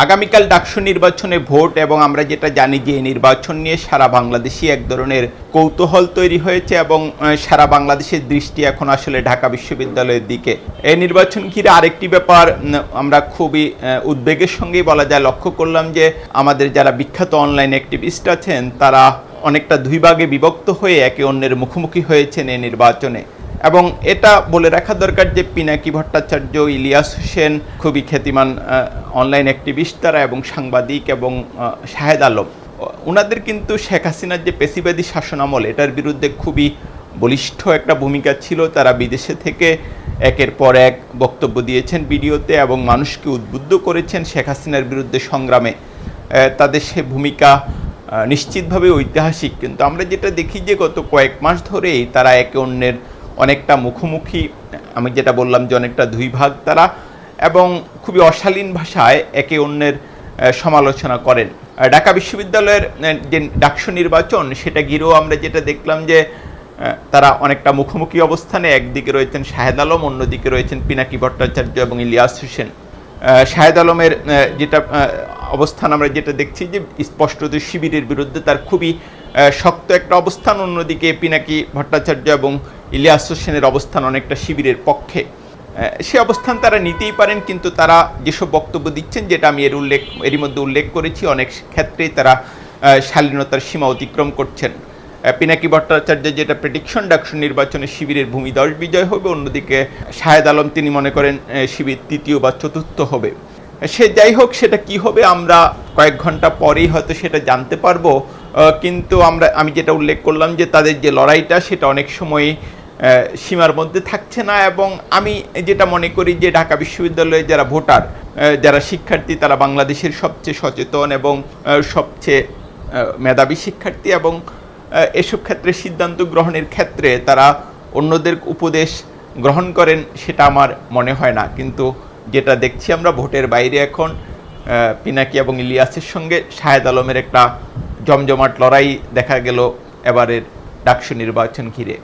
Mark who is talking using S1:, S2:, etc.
S1: আগামীকাল ডাকসু নির্বাচনে ভোট এবং আমরা যেটা জানি যে এই নির্বাচন নিয়ে সারা বাংলাদেশে এক ধরনের কৌতূহল তৈরি হয়েছে এবং সারা বাংলাদেশের দৃষ্টি এখন আসলে ঢাকা বিশ্ববিদ্যালয়ের দিকে। এই নির্বাচন ঘিরে আরেকটি ব্যাপার? আমরা খুবই উদ্বেগের সঙ্গেই বলা যায়। লক্ষ্য করলাম যে আমাদের যারা বিখ্যাত অনলাইন অ্যাক্টিভিস্ট আছেন, তারা অনেকটা দুই ভাগে বিভক্ত হয়ে একে অন্যের মুখোমুখি হয়েছেন এই নির্বাচনে। এবং এটা বলে রাখা দরকার যে পিনাকি ভট্টাচার্য, ইলিয়াস হোসেন খুবই খ্যাতিমান অনলাইন অ্যাক্টিভিস্ট তারা এবং সাংবাদিক এবং শাহেদ আলম। ওনাদের কিন্তু শেখ হাসিনার যে পেশিবাদী শাসনামল এটার বিরুদ্ধে খুবই বলিষ্ঠ একটা ভূমিকা ছিল। তারা বিদেশে থেকে একের পর এক বক্তব্য দিয়েছেন ভিডিওতে এবং মানুষকে উদ্বুদ্ধ করেছেন শেখ হাসিনার বিরুদ্ধে সংগ্রামে। তাদের সে ভূমিকা নিশ্চিতভাবে ঐতিহাসিক। কিন্তু আমরা যেটা দেখি যে গত কয়েক মাস ধরেই তারা একে অন্যের অনেকটা মুখোমুখি, আমি যেটা বললাম যে অনেকটা দুই ভাগ তারা এবং খুবই অশালীন ভাষায় একে অন্যের সমালোচনা করেন। ঢাকা বিশ্ববিদ্যালয়ের যে ডাকসু নির্বাচন, সেটা ঘিরেও আমরা যেটা দেখলাম যে তারা অনেকটা মুখোমুখি অবস্থানে একদিকে রয়েছেন শাহেদ আলম, অন্যদিকে রয়েছেন পিনাকি ভট্টাচার্য এবং ইলিয়াস হোসেন। শাহেদ আলমের যেটা অবস্থান আমরা যেটা দেখছি যে স্পষ্টত শিবিরের বিরুদ্ধে তার খুবই শক্ত একটা অবস্থান, অন্যদিকে পিনাকি ভট্টাচার্য এবং ইলিয়াস হোসেনের অবস্থান অনেকটা শিবিরের পক্ষে। সে অবস্থান তারা নিতেই পারেন, কিন্তু তারা যেসব বক্তব্য দিচ্ছেন, যেটা আমি এর উল্লেখ, এরই মধ্যে উল্লেখ করেছি, অনেক ক্ষেত্রেই তারা শালীনতার সীমা অতিক্রম করছেন। পিনাকি ভট্টাচার্য যেটা প্রেডিকশন ডাকসু নির্বাচনে শিবিরের ভূমি দশ বিজয় হবে, অন্যদিকে শাহেদ আলম তিনি মনে করেন শিবির তৃতীয় বা চতুর্থ হবে। সে যাই হোক, সেটা কি হবে, আমরা কয়েক ঘণ্টা পরেই হয়তো সেটা জানতে পারব। কিন্তু আমরা, আমি যেটা উল্লেখ করলাম যে তাদের যে লড়াইটা, সেটা অনেক সময় সীমার মধ্যে থাকছে না এবং আমি যেটা মনে করি যে ঢাকা বিশ্ববিদ্যালয়ে যারা ভোটার যারা শিক্ষার্থী, তারা বাংলাদেশের সবচেয়ে সচেতন এবং সবচেয়ে মেধাবী শিক্ষার্থী এবং এসব ক্ষেত্রে সিদ্ধান্ত গ্রহণের ক্ষেত্রে তারা অন্যদের উপদেশ গ্রহণ করেন, সেটা আমার মনে হয় না। কিন্তু যেটা দেখছি আমরা ভোটের বাইরে এখন পিনাকি এবং ইলিয়াসের সঙ্গে শাহেদ আলমের একটা জমজমাট লড়াই দেখা গেল এবারের ডাকসু নির্বাচন ঘিরে।